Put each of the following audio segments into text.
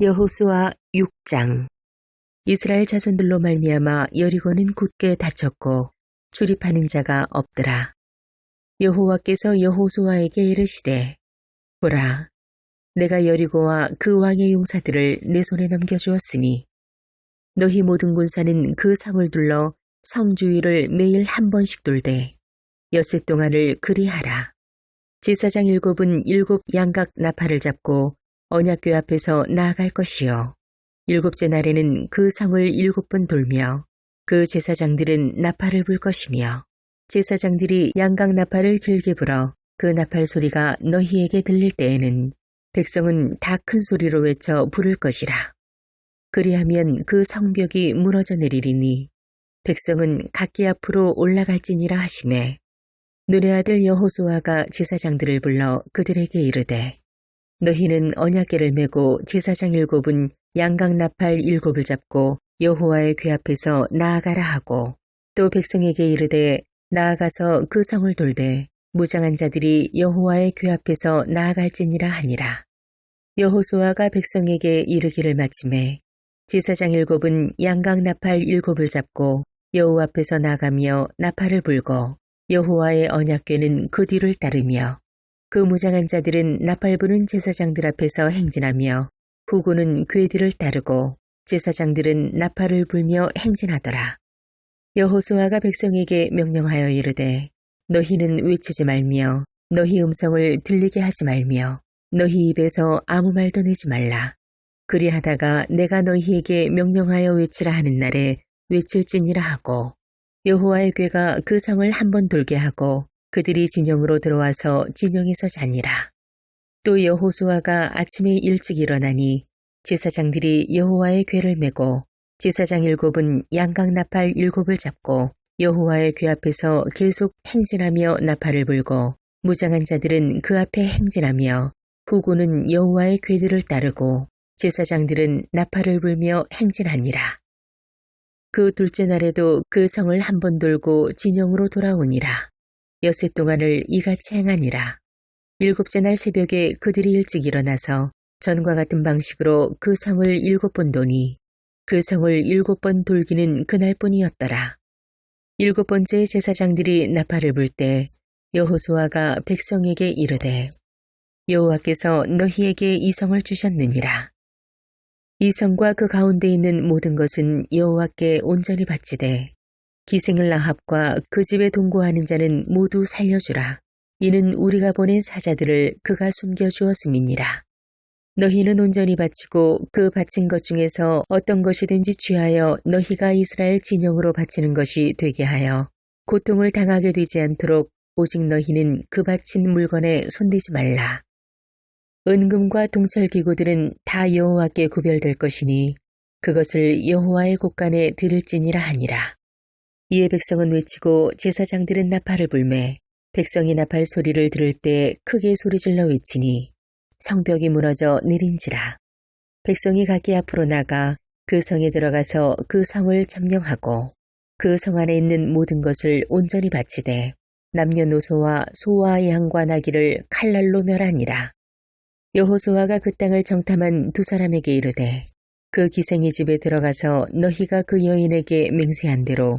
여호수아 6장 이스라엘 자손들로 말미암아 여리고는 굳게 닫혔고 출입하는 자가 없더라. 여호와께서 여호수아에게 이르시되 보라 내가 여리고와 그 왕의 용사들을 내 손에 넘겨주었으니 너희 모든 군사는 그 성을 둘러 성 주위를 매일 한 번씩 돌되 엿새 동안을 그리하라. 제사장 일곱은 일곱 양각 나팔을 잡고 언약궤 앞에서 나아갈 것이요. 일곱째 날에는 그 성을 일곱 번 돌며 그 제사장들은 나팔을 불 것이며 제사장들이 양각 나팔을 길게 불어 그 나팔 소리가 너희에게 들릴 때에는 백성은 다 큰 소리로 외쳐 부를 것이라. 그리하면 그 성벽이 무너져 내리리니 백성은 각기 앞으로 올라갈지니라 하심에 눈의 아들 여호수아가 제사장들을 불러 그들에게 이르되 너희는 언약궤를 메고 제사장 일곱은 양각 나팔 일곱을 잡고 여호와의 궤 앞에서 나아가라 하고 또 백성에게 이르되 나아가서 그 성을 돌되 무장한 자들이 여호와의 궤 앞에서 나아갈지니라 하니라. 여호수아가 백성에게 이르기를 마침에 제사장 일곱은 양각 나팔 일곱을 잡고 여호와 앞에서 나가며 나팔을 불고 여호와의 언약궤는 그 뒤를 따르며 그 무장한 자들은 나팔 부는 제사장들 앞에서 행진하며 궤 뒤를 따르고 제사장들은 나팔을 불며 행진하더라. 여호수아가 백성에게 명령하여 이르되 너희는 외치지 말며 너희 음성을 들리게 하지 말며 너희 입에서 아무 말도 내지 말라. 그리하다가 내가 너희에게 명령하여 외치라 하는 날에 외칠지니라 하고 여호와의 궤가 그 성을 한 번 돌게 하고 그들이 진영으로 들어와서 진영에서 자니라. 또 여호수아가 아침에 일찍 일어나니 제사장들이 여호와의 궤를 메고 제사장 일곱은 양각 나팔 일곱을 잡고 여호와의 궤 앞에서 계속 행진하며 나팔을 불고 무장한 자들은 그 앞에 행진하며 후구는 여호와의 궤들을 따르고 제사장들은 나팔을 불며 행진하니라. 그 둘째 날에도 그 성을 한 번 돌고 진영으로 돌아오니라. 여세 동안을 이같이 행하니라. 일곱째 날 새벽에 그들이 일찍 일어나서 전과 같은 방식으로 그 성을 일곱 번 도니 그 성을 일곱 번 돌기는 그날뿐이었더라. 일곱 번째 제사장들이 나팔을 불 때 여호수아가 백성에게 이르되 여호와께서 너희에게 이 성을 주셨느니라. 이 성과 그 가운데 있는 모든 것은 여호와께 온전히 바치되 기생을 라합과 그 집에 동거하는 자는 모두 살려주라. 이는 우리가 보낸 사자들을 그가 숨겨주었음이니라. 너희는 온전히 바치고 그 바친 것 중에서 어떤 것이든지 취하여 너희가 이스라엘 진영으로 바치는 것이 되게 하여 고통을 당하게 되지 않도록 오직 너희는 그 바친 물건에 손대지 말라. 은금과 동철기구들은 다 여호와께 구별될 것이니 그것을 여호와의 곳간에 드릴지니라 하니라. 이에 백성은 외치고 제사장들은 나팔을 불매 백성이 나팔 소리를 들을 때 크게 소리질러 외치니 성벽이 무너져 내린지라. 백성이 각기 앞으로 나가 그 성에 들어가서 그 성을 점령하고 그 성 안에 있는 모든 것을 온전히 바치되 남녀노소와 소와 양과 나귀를 칼날로 멸하니라. 여호수아가 그 땅을 정탐한 두 사람에게 이르되 그 기생의 집에 들어가서 너희가 그 여인에게 맹세한 대로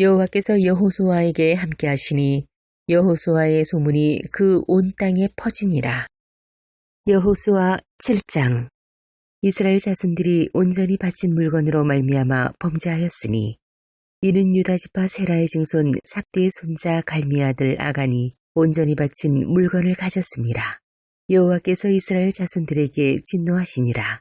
여호와께서 여호수아에게 함께 하시니 여호수아의 소문이 그 온 땅에 퍼지니라. 여호수아 7장 이스라엘 자손들이 온전히 바친 물건으로 말미암아 범죄하였으니 이는 유다 지파 세라의 증손 삽디의 손자 갈미 아들 아간이 온전히 바친 물건을 가졌습니다. 여호와께서 이스라엘 자손들에게 진노하시니라.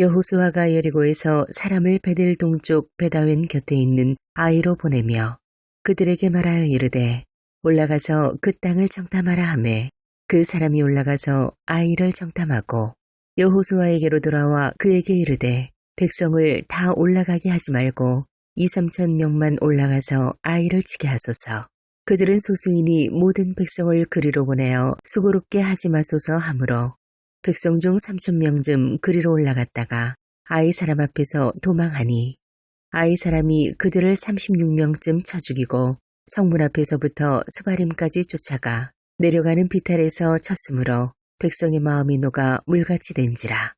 여호수아가 여리고에서 사람을 베델 동쪽 베다웬 곁에 있는 아이로 보내며 그들에게 말하여 이르되 올라가서 그 땅을 정탐하라 하매 그 사람이 올라가서 아이를 정탐하고 여호수아에게로 돌아와 그에게 이르되 백성을 다 올라가게 하지 말고 이 삼천 명만 올라가서 아이를 치게 하소서. 그들은 소수이니 모든 백성을 그리로 보내어 수고롭게 하지 마소서 하므로 백성 중 삼천 명쯤 그리로 올라갔다가 아이 사람 앞에서 도망하니 아이 사람이 그들을 36명쯤 쳐 죽이고 성문 앞에서부터 스바림까지 쫓아가 내려가는 비탈에서 쳤으므로 백성의 마음이 녹아 물같이 된지라.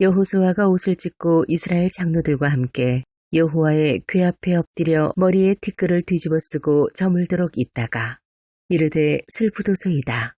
여호수아가 옷을 찢고 이스라엘 장로들과 함께 여호와의 궤 앞에 엎드려 머리에 티끌을 뒤집어 쓰고 저물도록 있다가 이르되 슬프도소이다.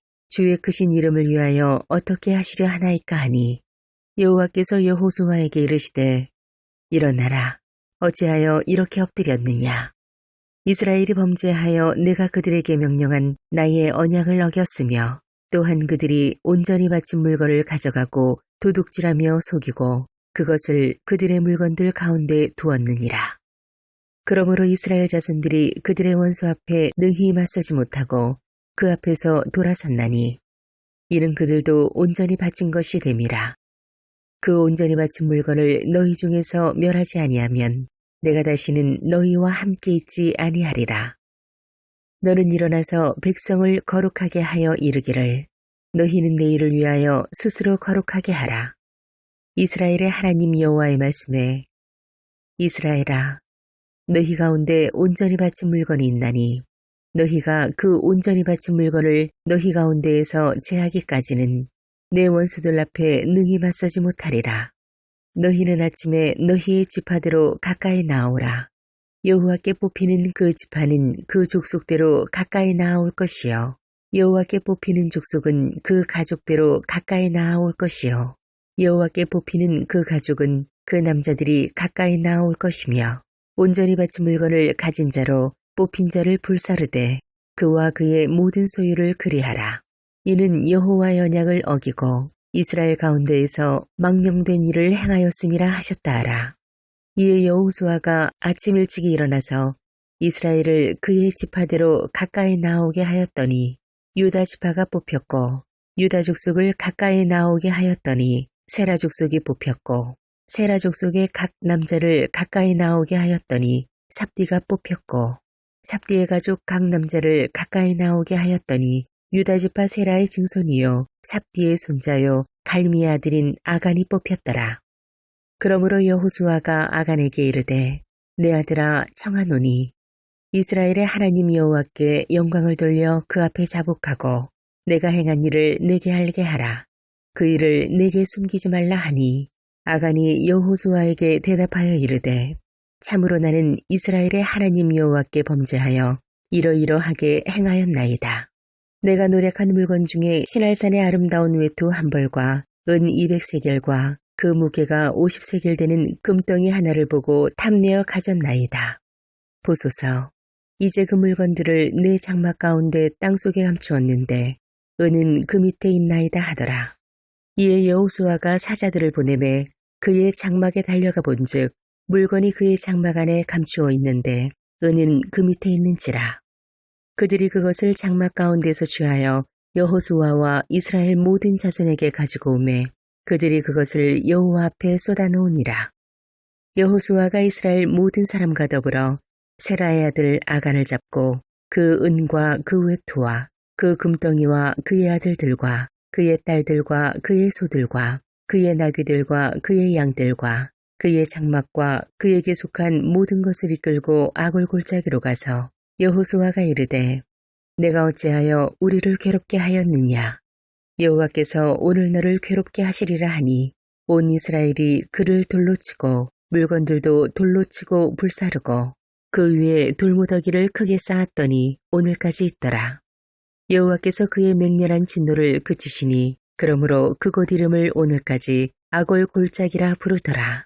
주의 크신 이름을 위하여 어떻게 하시려 하나이까 하니 여호와께서 여호수아에게 이르시되 일어나라 어찌하여 이렇게 엎드렸느냐 이스라엘이 범죄하여 내가 그들에게 명령한 나의 언약을 어겼으며 또한 그들이 온전히 바친 물건을 가져가고 도둑질하며 속이고 그것을 그들의 물건들 가운데 두었느니라. 그러므로 이스라엘 자손들이 그들의 원수 앞에 능히 맞서지 못하고 그 앞에서 돌아섰나니 이는 그들도 온전히 바친 것이 됨이라. 그 온전히 바친 물건을 너희 중에서 멸하지 아니하면 내가 다시는 너희와 함께 있지 아니하리라. 너는 일어나서 백성을 거룩하게 하여 이르기를 너희는 내일을 위하여 스스로 거룩하게 하라. 이스라엘의 하나님 여호와의 말씀에 이스라엘아 너희 가운데 온전히 바친 물건이 있나니 너희가 그 온전히 바친 물건을 너희 가운데에서 제하기까지는 내 원수들 앞에 능히 맞서지 못하리라. 너희는 아침에 너희의 지파대로 가까이 나오라. 여호와께 뽑히는 그 지파는 그 족속대로 가까이 나올 것이요. 여호와께 뽑히는 족속은 그 가족대로 가까이 나올 것이요. 여호와께 뽑히는 그 가족은 그 남자들이 가까이 나올 것이며 온전히 바친 물건을 가진 자로 뽑힌 자를 불사르되 그와 그의 모든 소유를 그리하라. 이는 여호와 연약을 어기고 이스라엘 가운데에서 망령된 일을 행하였음이라 하셨다 하라. 이에 여호수아가 아침 일찍이 일어나서 이스라엘을 그의 지파대로 가까이 나오게 하였더니 유다 지파가 뽑혔고 유다 족속을 가까이 나오게 하였더니 세라 족속이 뽑혔고 세라 족속의 각 남자를 가까이 나오게 하였더니 삽디가 뽑혔고 삽디의 가족 각 남자를 가까이 나오게 하였더니 유다지파 세라의 증손이요 삽디의 손자요 갈미의 아들인 아간이 뽑혔더라. 그러므로 여호수아가 아간에게 이르되 내 아들아 청하노니 이스라엘의 하나님 여호와께 영광을 돌려 그 앞에 자복하고 내가 행한 일을 내게 알게 하라. 그 일을 내게 숨기지 말라 하니 아간이 여호수아에게 대답하여 이르되 참으로 나는 이스라엘의 하나님 여호와께 범죄하여 이러이러하게 행하였나이다. 내가 노력한 물건 중에 신할산의 아름다운 외투 한 벌과 은 200세겔과 그 무게가 50세겔 되는 금덩이 하나를 보고 탐내어 가졌나이다. 보소서, 이제 그 물건들을 내 장막 가운데 땅속에 감추었는데 은은 그 밑에 있나이다 하더라. 이에 여호수아가 사자들을 보내매 그의 장막에 달려가 본즉 물건이 그의 장막 안에 감추어 있는데 은은 그 밑에 있는지라. 그들이 그것을 장막 가운데서 취하여 여호수아와 이스라엘 모든 자손에게 가지고 오매 그들이 그것을 여호와 앞에 쏟아놓으니라. 여호수아가 이스라엘 모든 사람과 더불어 세라의 아들 아간을 잡고 그 은과 그 외투와 그 금덩이와 그의 아들들과 그의 딸들과 그의 소들과 그의 나귀들과 그의 양들과 그의 장막과 그에게 속한 모든 것을 이끌고 아골 골짜기로 가서 여호수아가 이르되 내가 어찌하여 우리를 괴롭게 하였느냐 여호와께서 오늘 너를 괴롭게 하시리라 하니 온 이스라엘이 그를 돌로 치고 물건들도 돌로 치고 불사르고 그 위에 돌무더기를 크게 쌓았더니 오늘까지 있더라. 여호와께서 그의 맹렬한 진노를 그치시니 그러므로 그곳 이름을 오늘까지 아골 골짜기라 부르더라.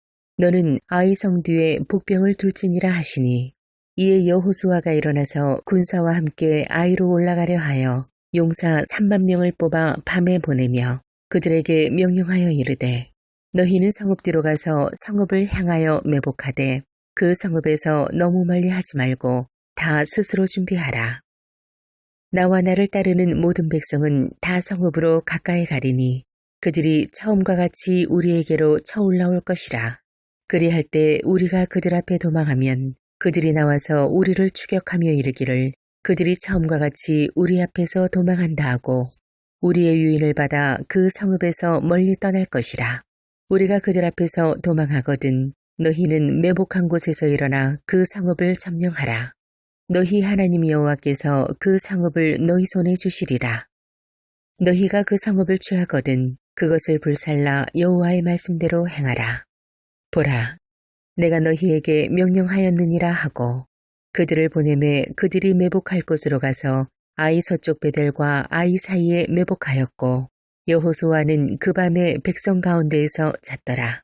너는 아이 성 뒤에 복병을 둘지니라 하시니 이에 여호수아가 일어나서 군사와 함께 아이로 올라가려 하여 용사 3만 명을 뽑아 밤에 보내며 그들에게 명령하여 이르되 너희는 성읍 뒤로 가서 성읍을 향하여 매복하되 그 성읍에서 너무 멀리 하지 말고 다 스스로 준비하라. 나와 나를 따르는 모든 백성은 다 성읍으로 가까이 가리니 그들이 처음과 같이 우리에게로 쳐올라올 것이라. 그리할 때 우리가 그들 앞에 도망하면 그들이 나와서 우리를 추격하며 이르기를 그들이 처음과 같이 우리 앞에서 도망한다 하고 우리의 유인을 받아 그 성읍에서 멀리 떠날 것이라. 우리가 그들 앞에서 도망하거든 너희는 매복한 곳에서 일어나 그 성읍을 점령하라. 너희 하나님 여호와께서 그 성읍을 너희 손에 주시리라. 너희가 그 성읍을 취하거든 그것을 불살라 여호와의 말씀대로 행하라. 보라, 내가 너희에게 명령하였느니라 하고 그들을 보내매 그들이 매복할 곳으로 가서 아이 서쪽 베델과 아이 사이에 매복하였고 여호수아는 그 밤에 백성 가운데에서 잤더라.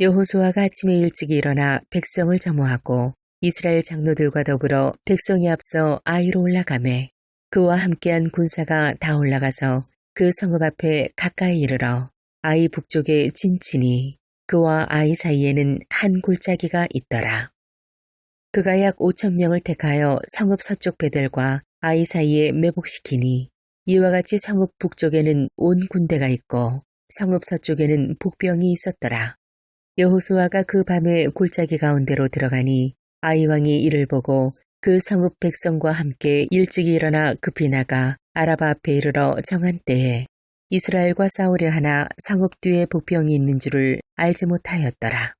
여호수아가 아침에 일찍 일어나 백성을 점호하고 이스라엘 장로들과 더불어 백성이 앞서 아이로 올라가매 그와 함께한 군사가 다 올라가서 그 성읍 앞에 가까이 이르러 아이 북쪽에 진치니 그와 아이 사이에는 한 골짜기가 있더라. 그가 약 5천 명을 택하여 성읍 서쪽 배들과 아이 사이에 매복시키니 이와 같이 성읍 북쪽에는 온 군대가 있고 성읍 서쪽에는 복병이 있었더라. 여호수아가 그 밤에 골짜기 가운데로 들어가니 아이 왕이 이를 보고 그 성읍 백성과 함께 일찍 일어나 급히 나가 아라바 앞에 이르러 정한 때에 이스라엘과 싸우려 하나 성읍 뒤에 복병이 있는 줄을 알지 못하였더라.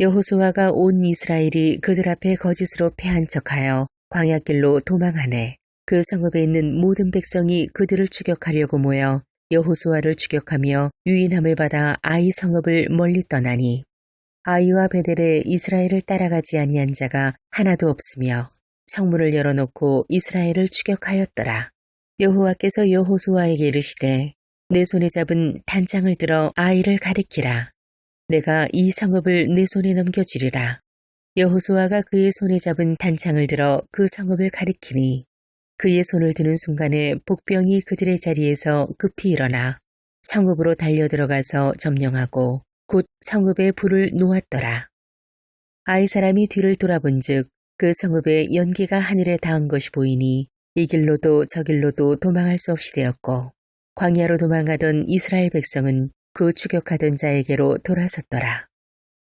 여호수아가 온 이스라엘이 그들 앞에 거짓으로 패한 척하여 광야길로 도망하네. 그 성읍에 있는 모든 백성이 그들을 추격하려고 모여 여호수아를 추격하며 유인함을 받아 아이 성읍을 멀리 떠나니 아이와 베델에 이스라엘을 따라가지 아니한 자가 하나도 없으며 성문을 열어놓고 이스라엘을 추격하였더라. 여호와께서 여호수아에게 이르시되 내 손에 잡은 단장을 들어 아이를 가리키라. 내가 이 성읍을 내 손에 넘겨주리라. 여호수아가 그의 손에 잡은 단창을 들어 그 성읍을 가리키니 그의 손을 드는 순간에 복병이 그들의 자리에서 급히 일어나 성읍으로 달려 들어가서 점령하고 곧 성읍에 불을 놓았더라. 아이 사람이 뒤를 돌아본즉 그 성읍에 연기가 하늘에 닿은 것이 보이니 이 길로도 저 길로도 도망할 수 없이 되었고 광야로 도망가던 이스라엘 백성은 그 추격하던 자에게로 돌아섰더라.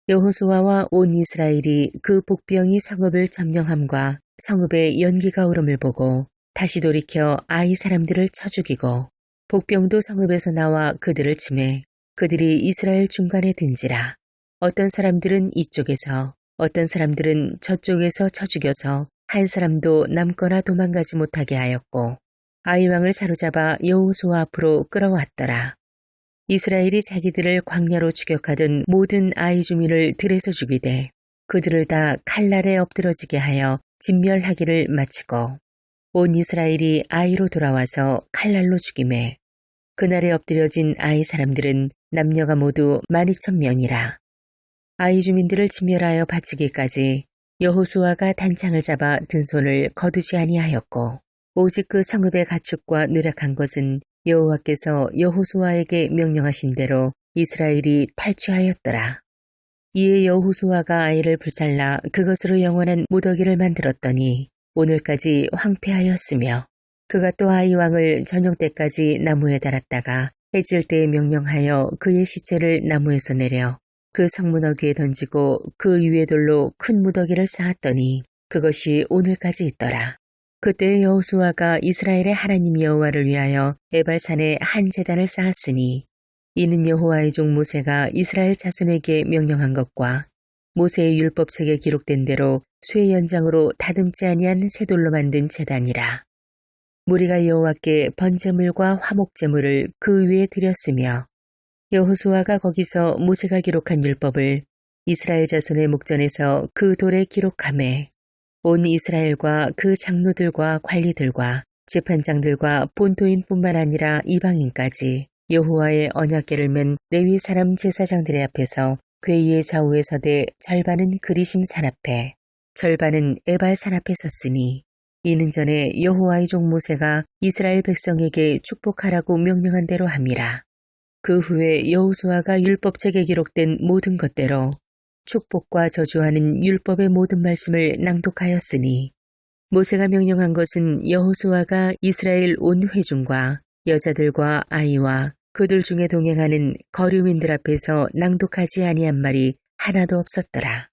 여호수아와 온 이스라엘이 그 복병이 성읍을 점령함과 성읍에 연기가 오름을 보고 다시 돌이켜 아이 사람들을 쳐 죽이고 복병도 성읍에서 나와 그들을 치매 그들이 이스라엘 중간에 든지라 어떤 사람들은 이쪽에서 어떤 사람들은 저쪽에서 쳐 죽여서 한 사람도 남거나 도망가지 못하게 하였고 아이 왕을 사로잡아 여호수아 앞으로 끌어왔더라. 이스라엘이 자기들을 광야로 추격하던 모든 아이 주민을 들에서 죽이되 그들을 다 칼날에 엎드러지게 하여 진멸하기를 마치고 온 이스라엘이 아이로 돌아와서 칼날로 죽임에 그날에 엎드려진 아이 사람들은 남녀가 모두 만이천 명이라. 아이 주민들을 진멸하여 바치기까지 여호수아가 단창을 잡아 든 손을 거두지 아니하였고 오직 그 성읍의 가축과 누락한 것은 여호와께서 여호수아에게 명령하신 대로 이스라엘이 탈취하였더라. 이에 여호수아가 아이를 불살라 그것으로 영원한 무더기를 만들었더니 오늘까지 황폐하였으며 그가 또 아이 왕을 저녁 때까지 나무에 달았다가 해질 때에 명령하여 그의 시체를 나무에서 내려 그 성문 어귀에 던지고 그 위에 돌로 큰 무더기를 쌓았더니 그것이 오늘까지 있더라. 그때 여호수아가 이스라엘의 하나님 여호와를 위하여 에발산에 한 제단을 쌓았으니 이는 여호와의 종 모세가 이스라엘 자손에게 명령한 것과 모세의 율법책에 기록된 대로 쇠 연장으로 다듬지 아니한 쇠돌로 만든 제단이라. 무리가 여호와께 번제물과 화목제물을 그 위에 드렸으며 여호수아가 거기서 모세가 기록한 율법을 이스라엘 자손의 목전에서 그 돌에 기록함에 온 이스라엘과 그 장로들과 관리들과 재판장들과 본토인뿐만 아니라 이방인까지 여호와의 언약궤를 맨 레위 사람 제사장들의 앞에서 궤의 좌우에 서대 절반은 그리심 산 앞에 절반은 에발 산 앞에 섰으니 이는 전에 여호와의 종 모세가 이스라엘 백성에게 축복하라고 명령한 대로 함이라. 그 후에 여호수아가 율법책에 기록된 모든 것대로 축복과 저주하는 율법의 모든 말씀을 낭독하였으니 모세가 명령한 것은 여호수아가 이스라엘 온 회중과 여자들과 아이와 그들 중에 동행하는 거류민들 앞에서 낭독하지 아니한 말이 하나도 없었더라.